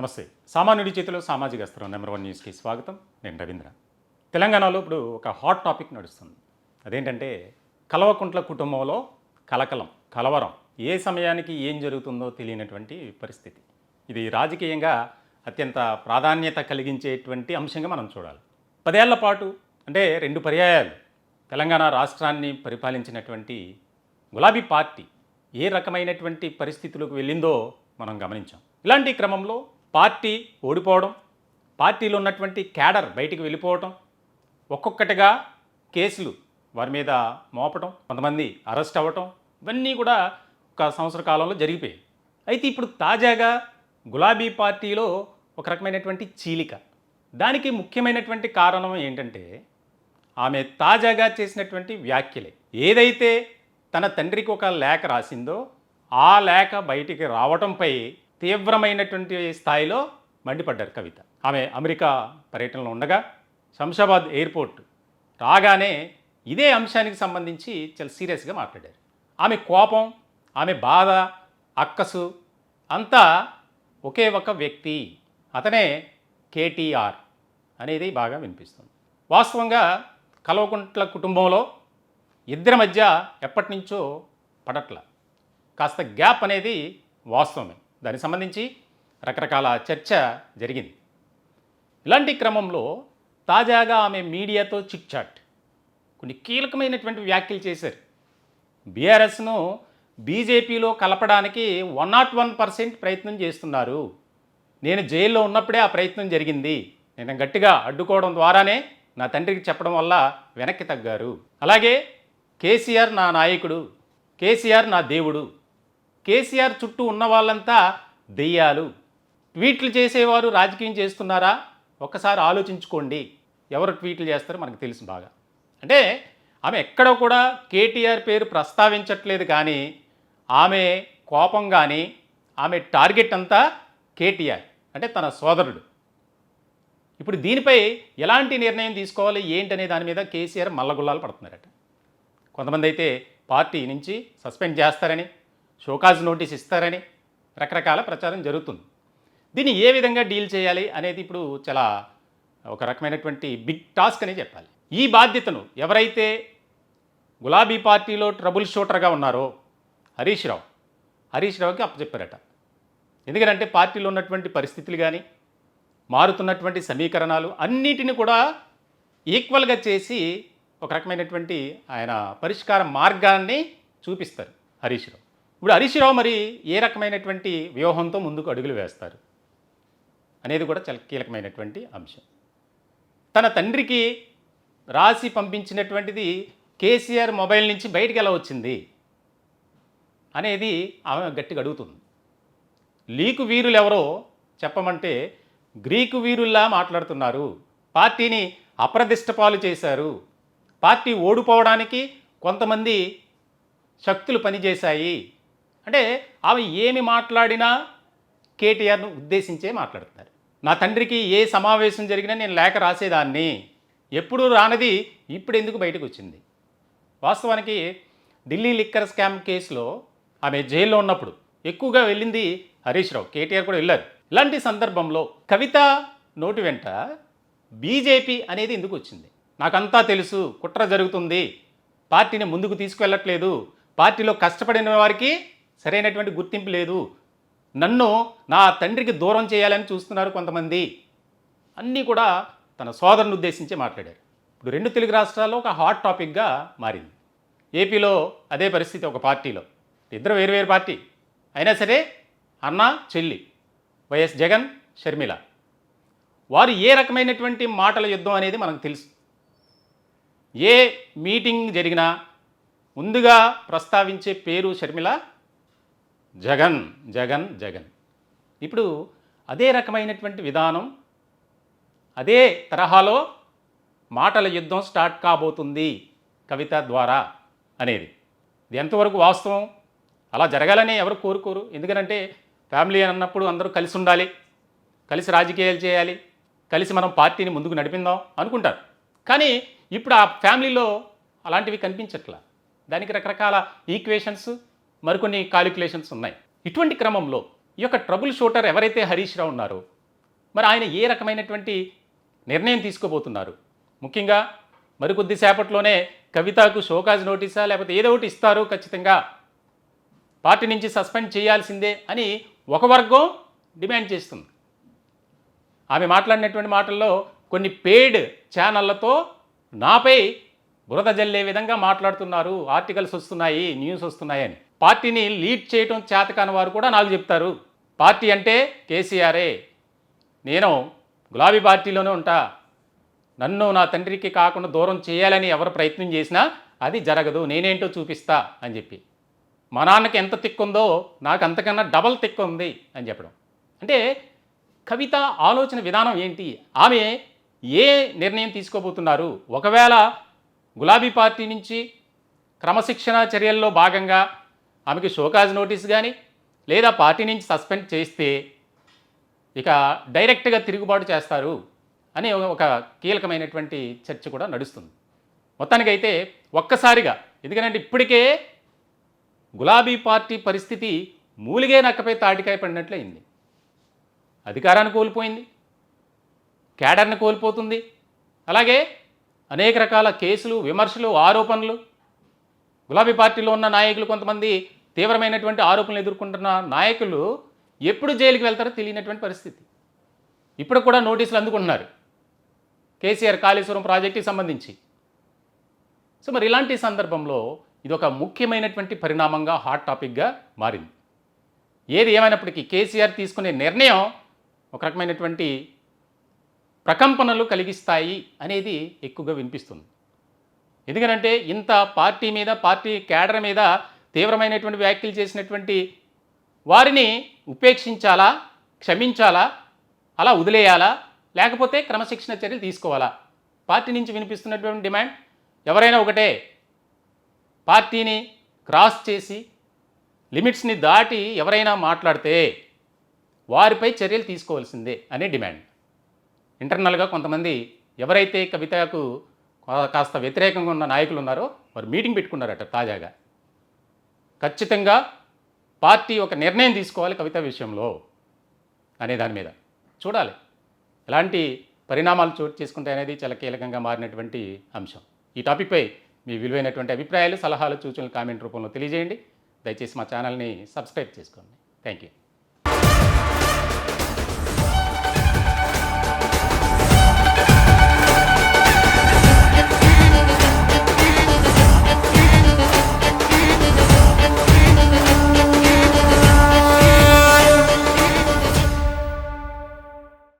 నమస్తే. సామాన్యుడి చేతిలో సామాజిక అస్త్రం నెంబర్ వన్ న్యూస్కి స్వాగతం. నేను రవీంద్ర. తెలంగాణలో ఇప్పుడు ఒక హాట్ టాపిక్ నడుస్తుంది. అదేంటంటే కలవకుంట్ల కుటుంబంలో కలకలం కలవరం ఏ సమయానికి ఏం జరుగుతుందో తెలియనటువంటి పరిస్థితి. ఇది రాజకీయంగా అత్యంత ప్రాధాన్యత కలిగించేటువంటి అంశంగా మనం చూడాలి. పదేళ్ళ పాటు అంటే రెండు పర్యాయాలు తెలంగాణ రాష్ట్రాన్ని పరిపాలించినటువంటి గులాబీ పార్టీ ఏ రకమైనటువంటి పరిస్థితులకు వెళ్ళిందో మనం గమనించాం. ఇలాంటి క్రమంలో పార్టీ ఓడిపోవడం పార్టీలో ఉన్నటువంటి క్యాడర్ బయటికి వెళ్ళిపోవటం ఒక్కొక్కటిగా కేసులు వారి మీద మోపటం కొంతమంది అరెస్ట్ అవ్వటం ఇవన్నీ కూడా ఒక సంవత్సర కాలంలో జరిగిపోయాయి. అయితే ఇప్పుడు తాజాగా గులాబీ పార్టీలో ఒక రకమైనటువంటి చీలిక. దానికి ముఖ్యమైనటువంటి కారణం ఏంటంటే ఆమె తాజాగా చేసినటువంటి వ్యాఖ్యలే. ఏదైతే తన తండ్రికి ఒక లేఖ రాసిందో ఆ లేఖ బయటికి రావటంపై తీవ్రమైనటువంటి స్థాయిలో మండిపడ్డారు కవిత. ఆమె అమెరికా పర్యటనలో ఉండగా శంషాబాద్ ఎయిర్పోర్ట్ రాగానే ఇదే అంశానికి సంబంధించి చాలా సీరియస్గా మాట్లాడారు. ఆమె కోపం ఆమె బాధ అక్కసు అంతా ఒకే ఒక వ్యక్తి అతనే కేటీఆర్ అనేది బాగా వినిపిస్తుంది. వాస్తవంగా కల్వకుంట్ల కుటుంబంలో ఇద్దరి మధ్య ఎప్పటి నుంచో పడట్ల. కాస్త గ్యాప్ అనేది వాస్తవమే. దానికి సంబంధించి రకరకాల చర్చ జరిగింది. ఇలాంటి క్రమంలో తాజాగా ఆమె మీడియాతో చిక్చాట్ కొన్ని కీలకమైనటువంటి వ్యాఖ్యలు చేశారు. బీఆర్ఎస్ను బీజేపీలో కలపడానికి వన్ నాట్ వన్ పర్సెంట్ ప్రయత్నం చేస్తున్నారు. నేను జైల్లో ఉన్నప్పుడే ఆ ప్రయత్నం జరిగింది. నేను గట్టిగా అడ్డుకోవడం ద్వారానే నా తండ్రికి చెప్పడం వల్ల వెనక్కి తగ్గారు. అలాగే కేసీఆర్ నా నాయకుడు కేసీఆర్ నా దేవుడు కేసీఆర్ చుట్టూ ఉన్న వాళ్ళంతా దెయ్యాలు. ట్వీట్లు చేసేవారు రాజకీయం చేస్తున్నారా? ఒక్కసారి ఆలోచించుకోండి. ఎవరు ట్వీట్లు చేస్తారో మనకు తెలుసు బాగా. అంటే ఆమె ఎక్కడ కూడా కేటీఆర్ పేరు ప్రస్తావించట్లేదు కానీ ఆమె కోపం కానీ ఆమె టార్గెట్ అంతా కేటీఆర్ అంటే తన సోదరుడు. ఇప్పుడు దీనిపై ఎలాంటి నిర్ణయం తీసుకోవాలి? ఏంటనే దాని మీద కేసీఆర్ మల్లగుల్లాలు పడుతున్నారట. కొంతమంది అయితే పార్టీ నుంచి సస్పెండ్ చేస్తారని షోకాజ్ నోటీస్ ఇస్తారని రకరకాల ప్రచారం జరుగుతుంది. దీన్ని ఏ విధంగా డీల్ చేయాలి అనేది ఇప్పుడు చాలా ఒక రకమైనటువంటి బిగ్ టాస్క్ అని చెప్పాలి. ఈ బాధ్యతను ఎవరైతే గులాబీ పార్టీలో ట్రబుల్ షూటర్గా ఉన్నారో హరీష్ రావు హరీష్ రావుకి అప్పచెప్పారట. ఎందుకంటే పార్టీలో ఉన్నటువంటి పరిస్థితులు కానీ మారుతున్నటువంటి సమీకరణాలు అన్నిటిని కూడా ఈక్వల్గా చేసి ఒక రకమైనటువంటి ఆయన పరిష్కార మార్గాన్ని చూపిస్తారు హరీష్ రావు. ఇప్పుడు హరీష్ రావు మరి ఏ రకమైనటువంటి వ్యూహంతో ముందుకు అడుగులు వేస్తారు? అనేది కూడా చాలా కీలకమైనటువంటి అంశం. తన తండ్రికి రాసి పంపించినటువంటిది కేసీఆర్ మొబైల్ నుంచి బయటికి ఎలా వచ్చింది? అనేది ఆమె గట్టిగా అడుగుతుంది. లీకు వీరులు ఎవరో చెప్పమంటే గ్రీకు వీరుల్లా మాట్లాడుతున్నారు. పార్టీని అప్రదిష్టపాలు చేశారు. పార్టీ ఓడిపోవడానికి కొంతమంది శక్తులు పనిచేశాయి. అంటే ఆమె ఏమి మాట్లాడినా కేటీఆర్ను ఉద్దేశించే మాట్లాడుతున్నారు. నా తండ్రికి ఏ సమావేశం జరిగినా నేను లేఖ రాసేదాన్ని. ఎప్పుడు రానది ఇప్పుడు ఎందుకు బయటకు వచ్చింది? వాస్తవానికి ఢిల్లీ లిక్కర్ స్కామ్ కేసులో ఆమె జైల్లో ఉన్నప్పుడు ఎక్కువగా వెళ్ళింది హరీష్ రావు. కేటీఆర్ కూడా వెళ్ళారు. ఇలాంటి సందర్భంలో కవిత నోటి వెంట బీజేపీ అనేది ఎందుకు వచ్చింది? నాకంతా తెలుసు కుట్ర జరుగుతుంది. పార్టీని ముందుకు తీసుకువెళ్ళట్లేదు. పార్టీలో కష్టపడిన వారికి సరైనటువంటి గుర్తింపు లేదు. నన్ను నా తండ్రికి దూరం చేయాలని చూస్తున్నారు కొంతమంది. అన్నీ కూడా తన సోదరుని ఉద్దేశించి మాట్లాడారు. ఇప్పుడు రెండు తెలుగు రాష్ట్రాల్లో ఒక హాట్ టాపిక్గా మారింది. ఏపీలో అదే పరిస్థితి ఒక పార్టీలో. ఇద్దరు వేరు వేరు పార్టీ. అయినా సరే అన్న చెల్లి వైఎస్ జగన్ షర్మిల. వారు ఏ రకమైనటువంటి మాటల యుద్ధం అనేది మనకు తెలుసు. ఏ మీటింగ్ జరిగినా ముందుగా ప్రస్తావించే పేరు షర్మిల జగన్ జగన్ జగన్. ఇప్పుడు అదే రకమైనటువంటి విధానం అదే తరహాలో మాటల యుద్ధం స్టార్ట్ కాబోతుంది కవిత ద్వారా అనేది. ఇది ఎంతవరకు వాస్తవం? అలా జరగాలని ఎవరు కోరుకోరు. ఎందుకంటే ఫ్యామిలీ అని అన్నప్పుడు అందరూ కలిసి ఉండాలి కలిసి రాజకీయాలు చేయాలి కలిసి మనం పార్టీని ముందుకు నడిపిందాం అనుకుంటారు. కానీ ఇప్పుడు ఆ ఫ్యామిలీలో అలాంటివి కనిపించట్లా. దానికి రకరకాల ఈక్వేషన్స్ మరికొన్ని కాలిక్యులేషన్స్ ఉన్నాయి. ఇటువంటి క్రమంలో ఈ యొక్క ట్రబుల్ షూటర్ ఎవరైతే హరీష్ రావు ఉన్నారో మరి ఆయన ఏ రకమైనటువంటి నిర్ణయం తీసుకోబోతున్నారు? ముఖ్యంగా మరికొద్ది సేపట్లోనే కవితకు షోకాజ్ నోటీసా లేకపోతే ఏదో ఒకటి ఇస్తారు ఖచ్చితంగా పార్టీ నుంచి సస్పెండ్ చేయాల్సిందే అని ఒక వర్గం డిమాండ్ చేస్తుంది. ఆమె మాట్లాడినటువంటి మాటల్లో కొన్ని పెయిడ్ ఛానళ్ళతో నాపై బురద జల్లే విధంగా మాట్లాడుతున్నారు. ఆర్టికల్స్ వస్తున్నాయి న్యూస్ వస్తున్నాయని పార్టీని లీడ్ చేయటం చేతకాని వారు కూడా నాకు చెప్తారు. పార్టీ అంటే కేసీఆరే. నేను గులాబీ పార్టీలోనే ఉంటా. నన్ను నా తండ్రికి కాకుండా దూరం చేయాలని ఎవరు ప్రయత్నం చేసినా అది జరగదు నేనేంటో చూపిస్తా అని చెప్పి. మా నాన్నకి ఎంత తిక్కుందో నాకు అంతకన్నా డబల్ తిక్కు ఉంది అని చెప్పడం. అంటే కవిత ఆలోచన విధానం ఏంటి? ఆమె ఏ నిర్ణయం తీసుకోబోతున్నారు? ఒకవేళ గులాబీ పార్టీ నుంచి క్రమశిక్షణ చర్యల్లో భాగంగా ఆమెకి షోకాజ్ నోటీస్ కానీ లేదా పార్టీ నుంచి సస్పెండ్ చేస్తే ఇక డైరెక్ట్గా తిరుగుబాటు చేస్తారు అనే ఒక కీలకమైనటువంటి చర్చ కూడా నడుస్తుంది. మొత్తానికైతే ఒక్కసారిగా ఎందుకంటే ఇప్పటికే గులాబీ పార్టీ పరిస్థితి మూలిగే నక్కపై తాటికాయ పడినట్లయింది అధికారాన్ని కోల్పోయింది. కేడర్ని కోల్పోతుంది. అలాగే అనేక రకాల కేసులు విమర్శలు ఆరోపణలు గులాబీ పార్టీలో ఉన్న నాయకులు కొంతమంది తీవ్రమైనటువంటి ఆరోపణలు ఎదుర్కొంటున్న నాయకులు ఎప్పుడు జైలుకి వెళ్తారో తెలియనటువంటి పరిస్థితి. ఇప్పుడు కూడా నోటీసులు అందుకుంటున్నారు. కేసీఆర్ కాళేశ్వరం ప్రాజెక్టుకి సంబంధించి. సో మరి ఇలాంటి సందర్భంలో ఇది ఒక ముఖ్యమైనటువంటి పరిణామంగా హాట్ టాపిక్గా మారింది. ఏది ఏమైనప్పటికీ కేసీఆర్ తీసుకునే నిర్ణయం ఒక రకమైనటువంటి ప్రకంపనలు కలిగిస్తాయి అనేది ఎక్కువగా వినిపిస్తుంది. ఎందుకంటే ఇంత పార్టీ మీద పార్టీ కేడర్ మీద తీవ్రమైనటువంటి వ్యాఖ్యలు చేసినటువంటి వారిని ఉపేక్షించాలా క్షమించాలా అలా వదిలేయాలా లేకపోతే క్రమశిక్షణ చర్యలు తీసుకోవాలా? పార్టీ నుంచి వినిపిస్తున్నటువంటి డిమాండ్ ఎవరైనా ఒకటే పార్టీని క్రాస్ చేసి లిమిట్స్ని దాటి ఎవరైనా మాట్లాడితే వారిపై చర్యలు తీసుకోవాల్సిందే అనే డిమాండ్. ఇంటర్నల్గా కొంతమంది ఎవరైతే కవితకు కాస్త వ్యతిరేకంగా ఉన్న నాయకులు ఉన్నారో వారు మీటింగ్ పెట్టుకున్నారట తాజాగా. ఖచ్చితంగా పార్టీ ఒక నిర్ణయం తీసుకోవాలి కవిత విషయంలో అనే దాని మీద. చూడాలి. ఎలాంటి పరిణామాలు చోటు చేసుకుంటాయి అనేది చాలా కీలకంగా మారినటువంటి అంశం. ఈ టాపిక్పై మీ విలువైనటువంటి అభిప్రాయాలు సలహాలు సూచనలు కామెంట్ రూపంలో తెలియజేయండి. దయచేసి మా ఛానల్ని సబ్స్క్రైబ్ చేసుకోండి. Thank you